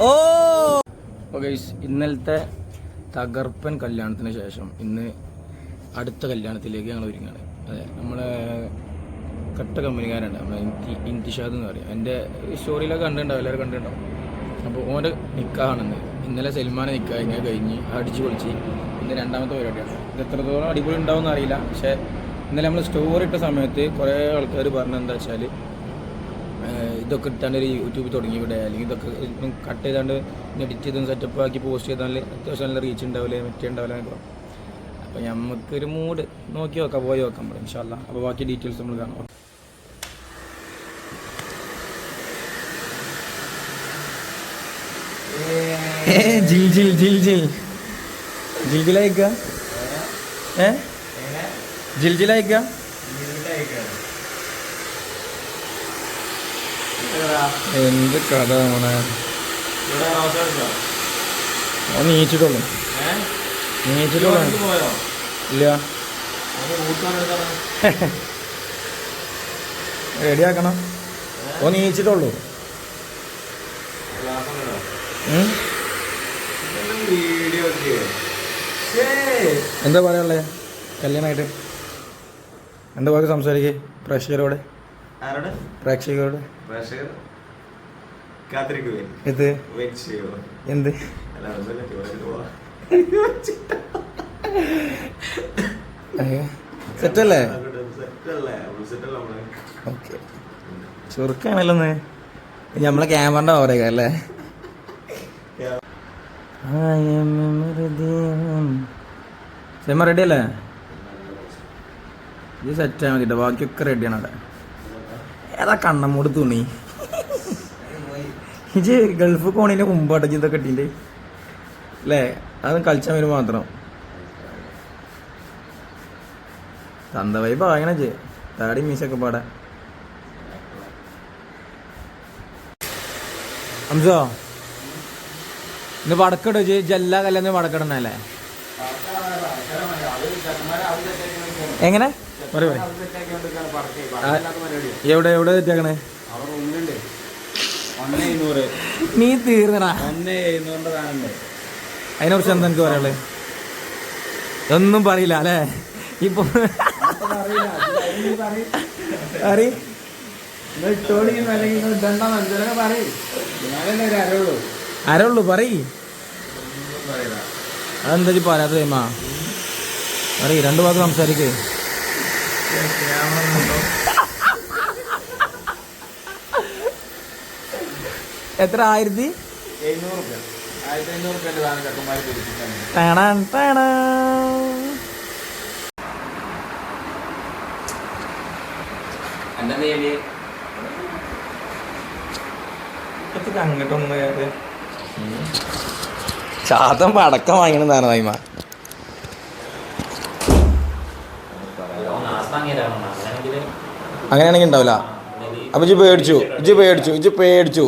ഓ. Guys ഇന്നലത്തെ തകർപ്പൻ കല്യാണത്തിന് ശേഷം ഇന്ന് അടുത്ത കല്യാണത്തിലേക്ക് ഞങ്ങൾ ഒരുങ്ങാണ്. അതെ നമ്മളെ കട്ട കമ്പനിക്കാരുണ്ട് നമ്മളെ ഇന്തി- ഇന്തിഷാദ് എന്ന് പറയും. എന്റെ സ്റ്റോറിയിലൊക്കെ കണ്ടിട്ടുണ്ടാവും എല്ലാവരും കണ്ടിട്ടുണ്ടാവും. അപ്പോൾ ഓന്റെ നിക്കാണെന്ന് ഇന്നലെ സൽമാനെ നിൽക്കുക ഇങ്ങനെ കഴിഞ്ഞ് അടിച്ചു പൊളിച്ച് ഇന്ന് രണ്ടാമത്തെ പരിപാടിയാണ്. ഇത് എത്രത്തോളം അടിപൊളി ഉണ്ടാവും എന്നറിയില്ല പക്ഷേ ഇന്നലെ നമ്മൾ സ്റ്റോറി ഇട്ട സമയത്ത് കുറേ ആൾക്കാർ പറഞ്ഞെന്താ എന്താ വെച്ചാൽ ഇതൊക്കെ ഇട്ടാണ്ട് ഒരു യൂട്യൂബ് തുടങ്ങി ഇവിടെ. അല്ലെങ്കിൽ ഇതൊക്കെ കട്ട് ചെയ്താണ്ട് എഡിറ്റ് ചെയ്തും സെറ്റപ്പ് ആക്കി പോസ്റ്റ് ചെയ്താൽ അത്യാവശ്യം നല്ല റീച്ച് ഉണ്ടാവില്ലേ മറ്റേ ഉണ്ടാവില്ല എന്നൊക്കെ അപ്പോൾ നമുക്കൊരു മൂഡ് നോക്കി നോക്കാം പോയി നോക്കാം നമ്മൾ ഇൻഷാല്ല അപ്പോൾ ബാക്കി ഡീറ്റെയിൽസ് നമ്മൾ കാണാം. ജിൽ ജിൽ ജിൽ ജിൽ ജിൽ. ജിലയക്ക ഏ? ജിൽ എന്ത് കഥ? മോനെ? ഓ നീച്ചിട്ടുള്ളു. നീച്ചിട്ടുള്ളൂ. ഇല്ല. റെഡിയാക്കണം ഓ നീച്ചിട്ടുള്ളൂ? എന്താ പറയാനുള്ളത് കല്യാണമായിട്ട്. എന്താ പറയുക സംസാരിക്കേ? പ്രേക്ഷകരോട്. ആരോട് പ്രേക്ഷകരോട്. പ്രേക്ഷകർ? കാത്തിരിക്കുവേ എന്ത്? വെയിറ്റ് എന്ത്? അല്ല ഒന്നുമില്ല പോവാം. സെറ്റല്ലേ? നമ്മൾ. ഓക്കെ. ചുരുക്കാണല്ലോ ഒന്ന് നമ്മളെ ക്യാമറന്റെ ഓരോക്കല്ലേ അല്ലേ? സെമ റെഡി അല്ലേ? ഇത് സെറ്റ് ആയാൽ മതി ബാക്കിയൊക്കെ റെഡിയാണ് അവിടെ. ഏതാ കണ്ണമ്മൂട് തുണി? ഇജ് ഗൾഫ് പോണതിന് മുമ്പാട്ടോ ഇതൊക്കെ ഇട്ടിന്റെ അല്ലേ അത് കളിച്ചാൽ വരും മാത്രം. തന്ത വൈബ് അങ്ങനെ ചേ താടി മീശൊക്കെ പാടാ. അംസോ? ഇന്ന് പടക്കടോ ചേ ജല്ലാ കല്ലെന്ന് പടക്കടന്നല്ലേ എങ്ങനെ? പറയൂ എവിടെ എവിടെ തെറ്റാക്കണേ നീ തീർന്നടാ. അതിനെ കുറിച്ച് എന്താ എനിക്ക് പറയാനുള്ളത് ഒന്നും പറയില്ല അല്ലേ? ഇപ്പൊ അറി പറയ്. അതെന്താ പറയാത്ത പറയ് രണ്ടു ഭാഗം സംസാരിക്കേ. എത്ര ആയിരത്തി? അങ്ങോട്ടൊന്നും ചാത്തം ടണാൻ ടണാ. അങ്ങോട്ടൊന്ന് പടക്കം വാങ്ങണെന്നാണ് നൈമ അങ്ങനെയാണെങ്കിൽ ഉണ്ടാവില്ല. അപ്പൊ ഇജ്ജ് പേടിച്ചു. ഇജ്ജ് പേടിച്ചു. ഇജ്ജ് പേടിച്ചു.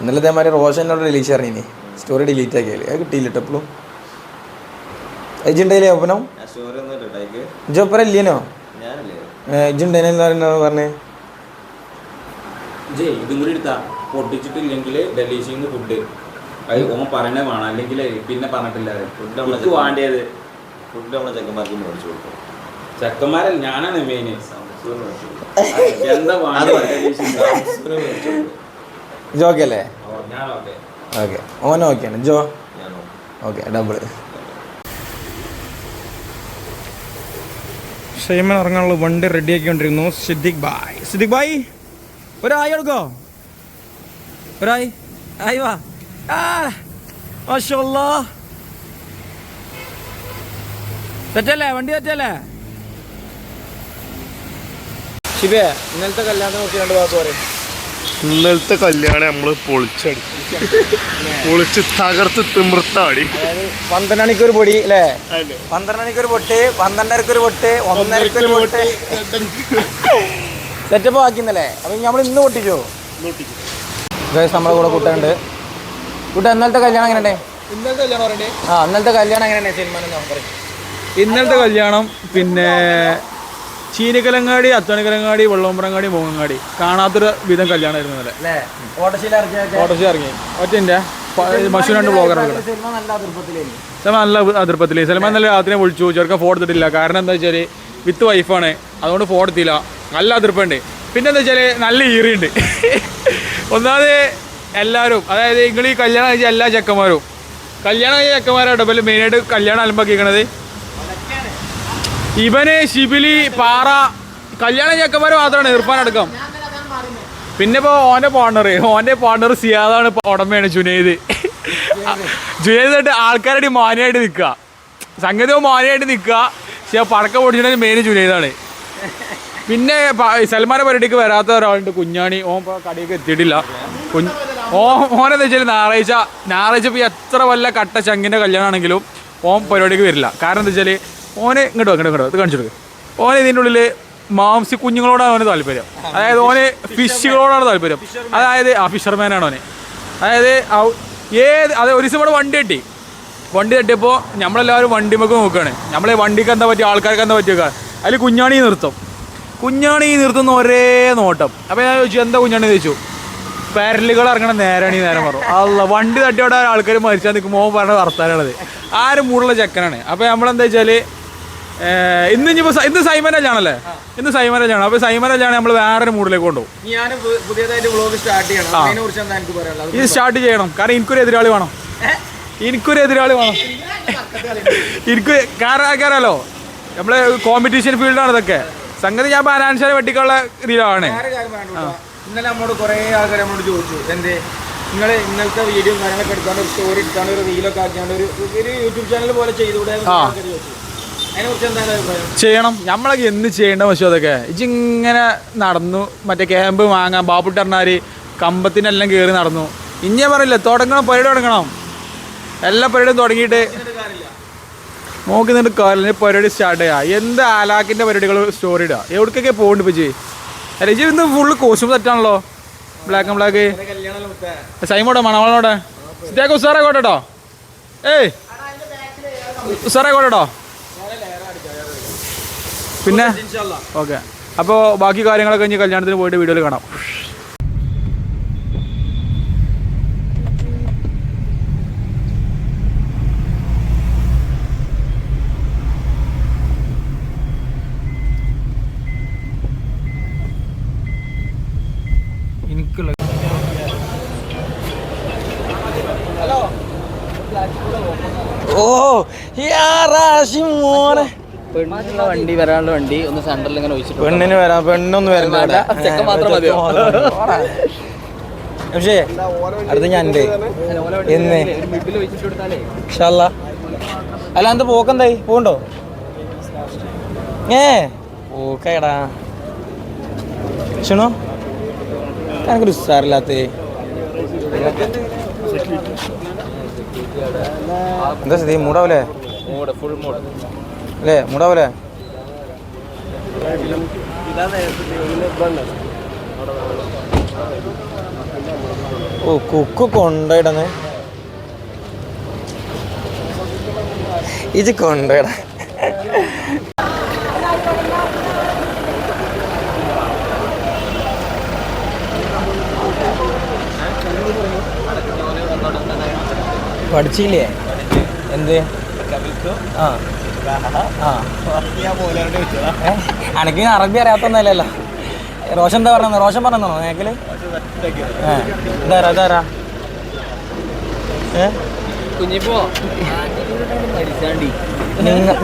ഇന്നലെ ഇതേമാതിരി റോഷനോട് റിലീസ് അറിഞ്ഞിനി സ്റ്റോറി ഡിലീറ്റ് ആക്കിയാൽ. അത് കിട്ടിയില്ല എപ്പോഴും ഇജ്ജുണ്ടായില്ലേ ഒപ്പനം? സ്റ്റോറി ഒന്നും ഇട്ടേക്ക് ഇജ്ജ്? ഒപ്പരം ഇല്ലേനോ? ഇജുണ്ടേനെന്ന് പറഞ്ഞേ? ഇതും കൂടി എടുത്താ. പൊട്ടിച്ചിട്ടില്ലെങ്കിൽ ഡൽഹിയിൽ ഫുഡ് അത് ഓൻ പറയണേ വേണം. അല്ലെങ്കിൽ പിന്നെ പറഞ്ഞിട്ടില്ല. ഫുഡ് എനിക്ക് ഫുഡ് നമ്മളെ ചെക്കന്മാർക്ക് മേടിച്ചു കൊടുക്കും. ചെക്കന്മാരെ ഞാനാണ് മെയിൻ സംസൂറിന് മേടിച്ചു കൊടുക്കും. എന്താ അത് വേണ്ടത് സംസൂറിന് മേടിച്ചു കൊടുക്കും. ജോ ഓക്കെ. ഓൻ ഓക്കെയാണ് ജോ? ഓക്കെ ഡബിൾ ഷെയ്മൻ ഇറങ്ങാനുള്ള വണ്ടി റെഡിയാക്കിക്കൊണ്ടിരുന്നു സിദ്ദിഖ് ബായ് സിദ്ദിഖ് ബായ് ഒരായി എടുക്കോ? ഒരായി. ആയി വാ. ആ മാഷല്ലാ. തെറ്റല്ലേ? വണ്ടി തെറ്റല്ലേ? ശിവേ ഇന്നലത്തെ കല്യാണം നോക്കി രണ്ട് വാക്ക് പറയും. ഇന്നലത്തെ കല്യാണം നമ്മൾ പൊളിച്ചടി പൊളിച്ച് തകർത്ത് തിമിർത്താടി. അതായത് പന്ത്രണ്ട് മണിക്കൊരു പൊടി അല്ലേ? പന്ത്രണ്ട് മണിക്കൊരു പൊട്ട് പന്ത്രണ്ടരക്കൊരു പൊട്ട് ഒന്നരക്കൊരു പൊട്ട്. സെറ്റപ്പ് ആക്കിന്നല്ലേ? അപ്പൊ നമ്മൾ ഇന്ന് പൊട്ടിച്ചോ നമ്മളെ കൂടെ കൂട്ടുണ്ട് കൂട്ട ഇന്നലത്തെ കല്യാണം എങ്ങനെ ഇന്നലത്തെ കല്യാണം പറയണ്ടേ ആ ഇന്നലത്തെ കല്യാണം സിനിമ പറയും ഇന്നലത്തെ കല്യാണം പിന്നെ ചീനിക്കലങ്ങാടി അത്തോണിക്കലങ്ങാടി വെള്ളമ്പറങ്ങാടി മോങ്ങങ്ങാടി കാണാത്തൊരു വിധം കല്യാണമായിരുന്നു ഇന്നലെ. അല്ലേ? ഓട്ടോശീല ഓട്ടോസ് ഇറങ്ങി. ഒറ്റന്റെ മഷൂർ രണ്ട് ബ്ലോഗർ സിനിമ നല്ല അതിർപ്പത്തിലേനി സൽമാൻ നല്ല അതിർപ്പത്തിൽ സൽമാൻ നല്ല രാത്രി വിളിച്ചു. ചെറുക്കൻ ഫോൺ എടുത്തിട്ടില്ല. കാരണം എന്താ വെച്ചാൽ വിത്ത് വൈഫാണ് അതുകൊണ്ട് ഫോൺ എടുത്തില്ല. നല്ല അതിർപ്പുണ്ട്. പിന്നെന്താ വെച്ചാൽ നല്ല ഈറിയുണ്ട്. ഒന്നാമത് എല്ലാവരും അതായത് നിങ്ങൾ ഈ കല്യാണം കഴിച്ച എല്ലാ ചെക്കന്മാരും. കല്യാണം കഴിച്ച ചെക്കന്മാരാണ് ഡബിൾ മെയിനായിട്ട് കല്യാണം അലമ്പാക്കിക്കണത് ഇവന് ശിബിലി പാറ കല്യാണം ചെക്കന്മാർ മാത്രമാണ് ഇർഫാൻ അടക്കം. പിന്നെ ഇപ്പോൾ ഓന്റെ പാർട്ണർ ഓന്റെ പാർട്ണർ സിയാദാണ് ഉടമയാണ് ജുനൈദ്. ജുനൈദായിട്ട് ആൾക്കാരായിട്ട് മാനയായിട്ട് നിൽക്കുക. സംഗതി മാനയായിട്ട് നിൽക്കുക. പക്ഷെ പടക്കം പൊടിച്ചിട്ട് മെയിൻ ജുനൈദാണ്. പിന്നെ സൽമാൻ പരിപാടിക്ക് വരാത്ത ഒരാളുണ്ട് കുഞ്ഞാണി. ഓൻ കടയിലേക്ക് എത്തിയിട്ടില്ല. കുഞ്ഞ് ഓ മോനെ വെച്ചാൽ ഞായറാഴ്ച ഞായറാഴ്ച ഇപ്പോൾ എത്ര വല്ല കട്ട ചങ്ങിന്റെ കല്യാണമാണെങ്കിലും ഓം പരിപാടിക്ക് വരില്ല. കാരണം എന്താ വെച്ചാൽ ഓനെ ഇങ്ങോട്ട് ഇങ്ങോട്ട് ഇങ്ങോട്ട് ഇത് കാണിച്ചു ഓന് ഇതിന്റെ ഉള്ളിൽ മാംസി കുഞ്ഞുങ്ങളോടാണ് അവന് താല്പര്യം. അതായത് ഓന് ഫിഷുകളോടാണ് താല്പര്യം. അതായത് ആ ഫിഷർമാനാണ് ഓനെ അതായത് ഏത് അത് ഒരു ദിവസം ഇവിടെ വണ്ടി കെട്ടി. വണ്ടി തട്ടിയപ്പോൾ നമ്മളെല്ലാവരും വണ്ടിമൊക്കെ നോക്കുകയാണ് നമ്മളെ വണ്ടിക്ക് എന്താ പറ്റിയ ആൾക്കാർക്ക് എന്താ പറ്റിയൊക്കെ. അതിൽ കുഞ്ഞാണി നിർത്തും. കുഞ്ഞാണി നിർത്തുന്ന ഒരേ നോട്ടം. അപ്പോൾ ഞാൻ ചോദിച്ചു എന്താ കുഞ്ഞാണി ചോദിച്ചു? പെരലുകൾ ഇറങ്ങണ നേരാണ് ഈ നേരം പറഞ്ഞു അല്ല വണ്ടി തട്ടിയോടെ ആൾക്കാർ മരിച്ചാൽ നിൽക്കുമ്പോൾ മോൻ പറഞ്ഞ വർത്താനുള്ളത് ആരും മൂടുള്ള ചെക്കനാണ്. അപ്പോൾ നമ്മളെന്താ വെച്ചാൽ ഇന്ന് ഇനിയിപ്പോൾ ഇന്ന് സൈമൻ അല്ലാണല്ലേ ഇന്ന് സൈമൻ അല്ലാണ് അപ്പോൾ സൈമൻ രാജാണ് നമ്മൾ വേറൊരു മൂഡിലേക്ക് കൊണ്ടുപോകും. ഇത് സ്റ്റാർട്ട് ചെയ്യണം. കാരണം എനിക്കൊരു എതിരാളി വേണം. എനിക്കൊരു എതിരാളി വേണം. എനിക്ക് കാരണം ആൾക്കാരല്ലോ നമ്മളെ കോമ്പറ്റീഷൻ ഫീൽഡാണ് ഇതൊക്കെ. സംഗതി ഞാൻ ബാലാൻഷാനെ വെട്ടിക്കുള്ള കേട്ടോ. ഇന്നലെ നമ്മോട് കുറേ ആൾക്കാർ നമ്മോട് ചോദിച്ചു എന്തേ? നിങ്ങൾ ഇന്നത്തെ വീഡിയോ കാര്യങ്ങളൊക്കെ എടുക്കാണ്ട് ഒരു സ്റ്റോറി എടുക്കാണ്ട് ഒരു റീലൊക്കെ ആക്കിയാണ്ട് ഒരു ഒരു യൂട്യൂബ് ചാനൽ പോലെ ചെയ്തുകൂടെ. ചോദിച്ചു. ചെയ്യണം. നമ്മളൊക്കെ എന്ത് ചെയ്യേണ്ട പക്ഷെ അതൊക്കെ? ഇങ്ങനെ നടന്നു മറ്റേ ക്യാമ്പ് വാങ്ങാൻ ബാപ്പുട്ടർണാര് കമ്പത്തിനെല്ലാം കയറി നടന്നു. ഇനി ഞാൻ പറയില്ല തുടങ്ങണം പരിപാടി തുടങ്ങണം. എല്ലാ പരിപാടിയും തുടങ്ങിയിട്ട് നോക്കുന്നുണ്ട് കാലിന് പരിപാടി സ്റ്റാർട്ട് ചെയ്യുക എന്ത് ആലാക്കിന്റെ പരിപാടികൾ സ്റ്റോറി ഇടുക എവിടേക്കൊക്കെ പോകുന്നുണ്ട് ഇപ്പം ജി അല്ല ഇന്ന് ഫുള്ള് കോസ്റ്റ്യൂം സെറ്റാണല്ലോ ബ്ലാക്ക് ആൻഡ് ബ്ലാക്ക് കല്യാണം മുത്തേ. സൈമോടെ മണവാളോടെ. സിറ്റാക്ക് ഉസാറെ കോട്ടോ ഏയ്. ഉസാറെ കോട്ടോ പിന്നെ? ഓക്കെ. അപ്പോൾ ബാക്കി കാര്യങ്ങളൊക്കെ ഇനി കല്യാണത്തിന് പോയിട്ട് വീഡിയോയിൽ കാണാം. വണ്ടി വരാനുള്ള വണ്ടി ഒന്ന് സെന്ററിൽ ഇങ്ങനെ ഒഴിച്ചിട്ട് പെണ്ണിന് വരാം പെണ്ണൊന്നും വരണ്ട ചെക്കൻ മാത്രം മതിയോ? പക്ഷേ അടുത്ത ഞാൻ എന്ന് മിഡിൽ ഒഴിച്ചിട്ട് കൊടുത്താലേ? ഇൻഷാല്ല അല്ല. എന്ത് പോക്കെന്തായി പോകണ്ടോ ഏ പോക്കടാ ക്ഷണോ എനിക്കൊരു ഉസ്സാറില്ലാത്ത എന്താ സ്ഥിതി? മൂടാവൂലേ? മൂഡ് ഫുൾ മൂഡ് അല്ലേ മൂടാവൂലേ? ഓ കുക്ക് കൊണ്ടുപോയിടന്ന് ഇത് കൊണ്ടേട പഠിച്ചില്ലേ? എന്ത്? ആ? അനക്ക് അറബി അറിയാത്തൊന്നല്ലല്ലോ റോഷൻ എന്താ പറഞ്ഞത് റോഷൻ പറഞ്ഞോ നേക്കൽ ഇതാരാ കുഞ്ഞിപ്പോ.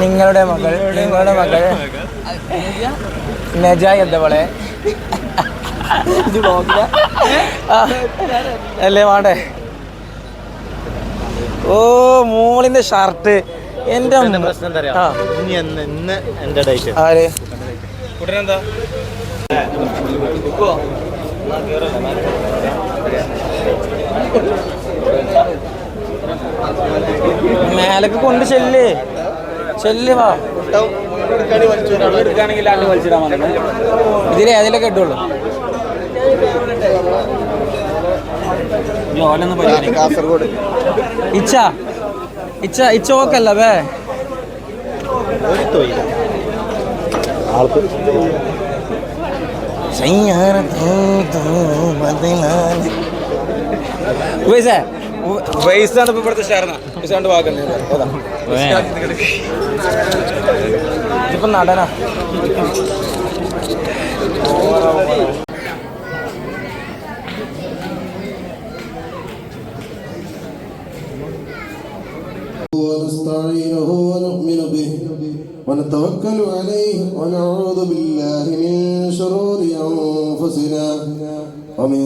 നിങ്ങളുടെ മകൾ നിങ്ങളുടെ മകൾ. നജ എന്തവളെ അല്ലേ വേണ്ടേ ഓ മോളിന്റെ ഷർട്ട് എന്റെ. പ്രശ്നം എന്താ അറിയോ? ആ, ഇനി എന്ന് ഇന്ന് എന്റെ ഡേറ്റ്. ആര്? മേലക്ക് കൊണ്ട് ചെല്ല്. ചെല്ല് വാ. എടുക്കുകയാണെങ്കിൽ രണ്ട് വലിച്ചിടാൻ വന്നത് ഇതിൽ ഏതിലൊക്കെ ഇട്ടുള്ളൂ പരിപാടി ഇച്ച. ഇച്ച ഇച്ച ഓക്കല്ല വേ വയസ്സാണ് ഇപ്പൊ ഇവിടുത്തെ ഷാർണ വയസ്സാണ്ട് വാക്കുന്നത് ഇപ്പൊ നടനാ. ونستعينه ونؤمن به ونتوكل عليه ونعوذ بالله من شرور أنفسنا ومن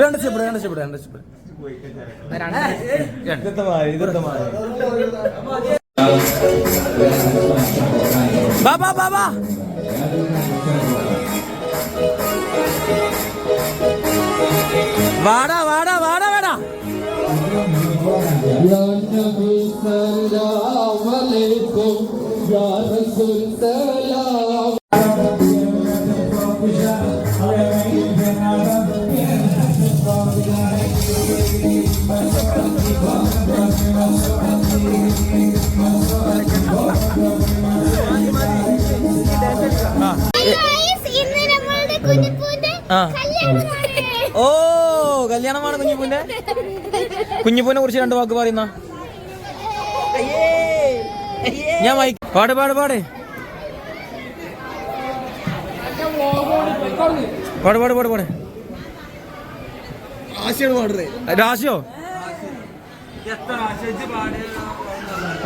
രണ്ട് സ്റ്റെപ്പ് രണ്ട് സ്റ്റെപ്പ് രണ്ട് സ്റ്റെപ്പ് ബാബാ ബാബാ വാടാ വാടാ വാടാ വാടാ Guys, ഓ കല്യാണമാണ് കുഞ്ഞിപ്പൂന്റെ കുഞ്ഞിപ്പൂനെ കുറിച്ച് രണ്ട് വാക്ക് പറയുന്ന? ഞാൻ വായി പാട് പാട് പാട്. പാട് പാട് പാട് പാട്. രാശിയോ?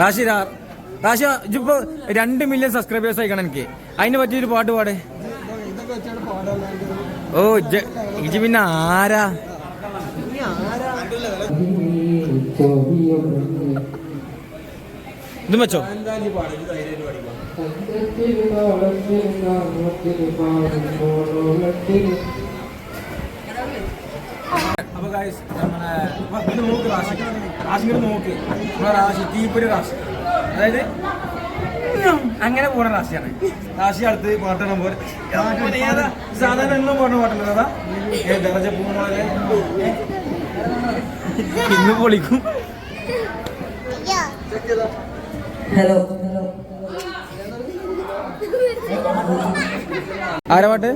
രാശി രാശി ഇപ്പൊ രണ്ട് മില്യൺ സബ്സ്ക്രൈബേഴ്സ് ആയിക്കണം എനിക്ക്. അതിന് പറ്റിയൊരു പാട്ട് പാട്. ഓ ഇജ്ജ് പിന്നെ ആരാ? ഇതും അപ്പൊ നമ്മളെ നോക്ക് റാശി റാശി ഇങ്ങോട്ട് നോക്ക്. നമ്മളെ റാശി തീപ്പൊരു റാശി അതായത് അങ്ങനെ പോണ റാശിയാണ് റാശി അടുത്ത് പാട്ടണം പോലെ സാധാരണ എന്നും പാടുന്ന പാട്ടല്ലോ അതാ? ദറജ പൂമോലെ ഇന്ന് പൊളിക്കും. ഹലോ. ആരാ പാട്ട്?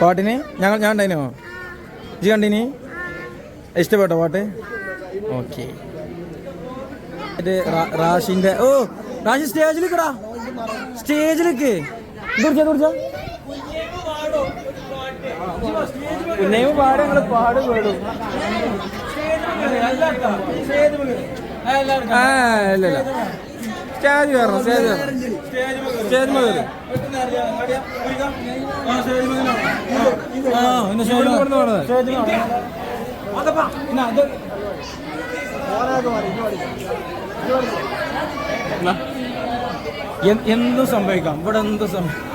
പാട്ടിന്. ഞങ്ങൾ ഞാൻ ഉണ്ടായിനോ ജി കണ്ടിനി? ഇഷ്ടപ്പെട്ടോ പാട്ട്? ഓക്കെ. ഇത് റാഷിന്റെ ഓ റാഷി സ്റ്റേജിലേക്കടാ സ്റ്റേജിലേക്ക് പിന്നെയും പാട് ഞങ്ങൾ പാട് പേടും ആ ഇല്ല ഇല്ല സ്റ്റേജ് കയറണം സ്റ്റേജ് കയറണം സ്റ്റേജ് ആ സ്റ്റേജ് എന്തും സംഭവിക്കാം? ഇവിടെ എന്തും സംഭവിക്കാം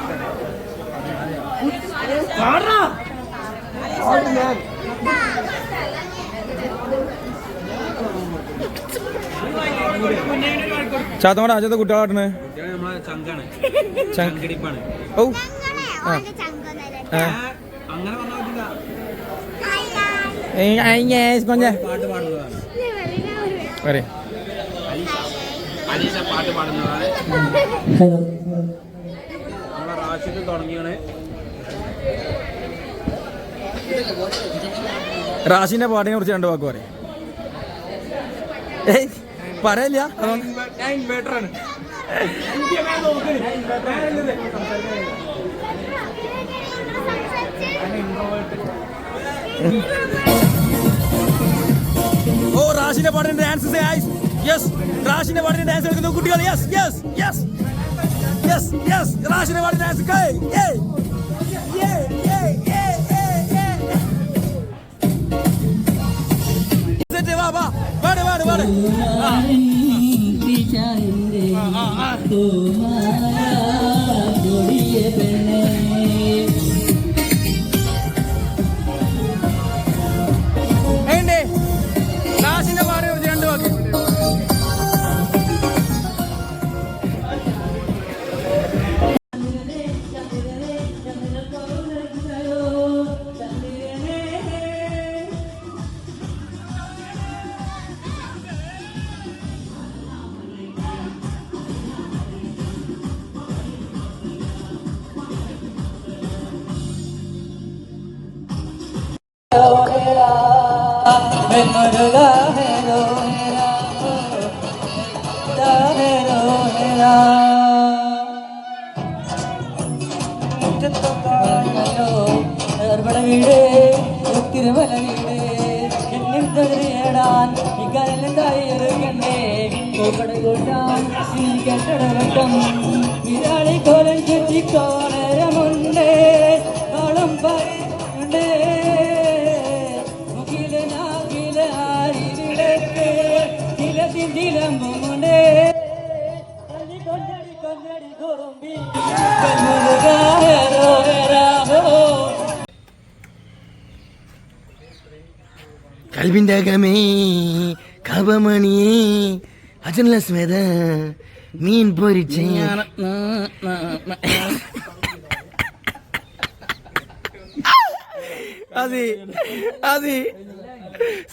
ചാത്തമ്മടെ അജത്തെ കുട്ടികളാട്ടണ് ഓ ആ. അങ്ങനെ പറഞ്ഞാൽ അനീഷ പാട്ട് പാടുന്നതാണ്. നമ്മളെ റാഷിദ് തുടങ്ങിയാണ്. റാഷിന്റെ പാട്ടിനെ കുറിച്ച് രണ്ട് വാക്ക് പറയാം. ഏയ് പറയില്ല. ഓ റാഷിന്റെ പാട്ടിന് ഡാൻസ് യെസ് റാഷിന്റെ പാട്ടിന് ഡാൻസ് കളിക്കുന്ന കുട്ടികൾ. Yes yes yes yes yes റാഷിന്റെ പാട്ടിന് ഡാൻസ് വാ വാ പാട് പാട് പാട് ആ. ആ, ആ, തിരുമല വീട് എന്നിൽ തകറിയേടാൻ ഇക്കാലെന്തായി എറുകണ്ടേ പൂക്കട കൂട്ടാൻ കെട്ടടവട്ടം വിരാളി കോലം ചുറ്റിക്കോണരമുണ്ട് കാളം പറയുണ്ട് ചില തിന്തിലമ്പുമുണ്ട് കൊണ്ടടി കൊണ്ടടി കുറുമ്പി കണ്ണുകാരോ രാമോ കൽബിന്റെ അകമേ കപമണിയേ അജനല സ്മേത മീൻ പൊരിച്ച അതെ അതെ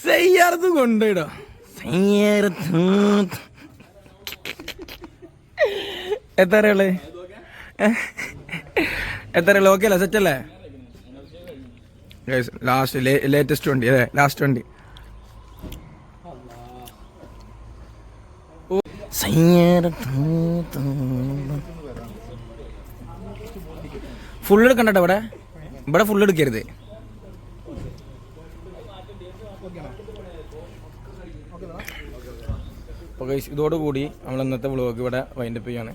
സയ്യാർത്ത് കൊണ്ടിടോ സയ്യാർത്ത് എത്ര ഉള്ളു എത്ര ഉള്ളു ഓക്കെ അല്ലേ സെറ്റ് അല്ലേ ലാസ്റ്റ് ലേറ്റസ്റ്റ് വണ്ടി അല്ലേ ലാസ്റ്റ് വണ്ടി ഫുൾ എടുക്കണ്ട ഇവിടെ. ഇവിടെ ഫുൾ എടുക്കരുത്. അപ്പോൾ ഗൈസ് ഇതോടുകൂടി നമ്മൾ ഇന്നത്തെ വ്ളോഗ് ഇവിടെ വൈൻഡപ്പ് ചെയ്യാണ്.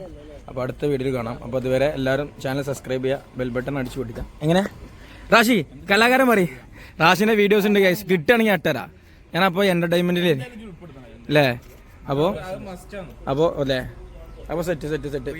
അപ്പോൾ അടുത്ത വീഡിയോയിൽ കാണാം. അപ്പോൾ അതുവരെ എല്ലാവരും ചാനൽ സബ്സ്ക്രൈബ് ചെയ്യുക ബെൽ ബട്ടൺ അടിച്ചു പൊട്ടിക്കാം എങ്ങനെ? റാഷി കലാകാരൻ പറയും റാഷിന്റെ വീഡിയോസ് ഉണ്ട് ഗൈസ് കിട്ടുകയാണെങ്കിൽ അട്ടരാ. ഞാനപ്പോൾ എന്റർടൈൻമെന്റിൽ അല്ലേ? അപ്പോൾ അപ്പോൾ അല്ലേ അപ്പോൾ സെറ്റ് സെറ്റ് സെറ്റ്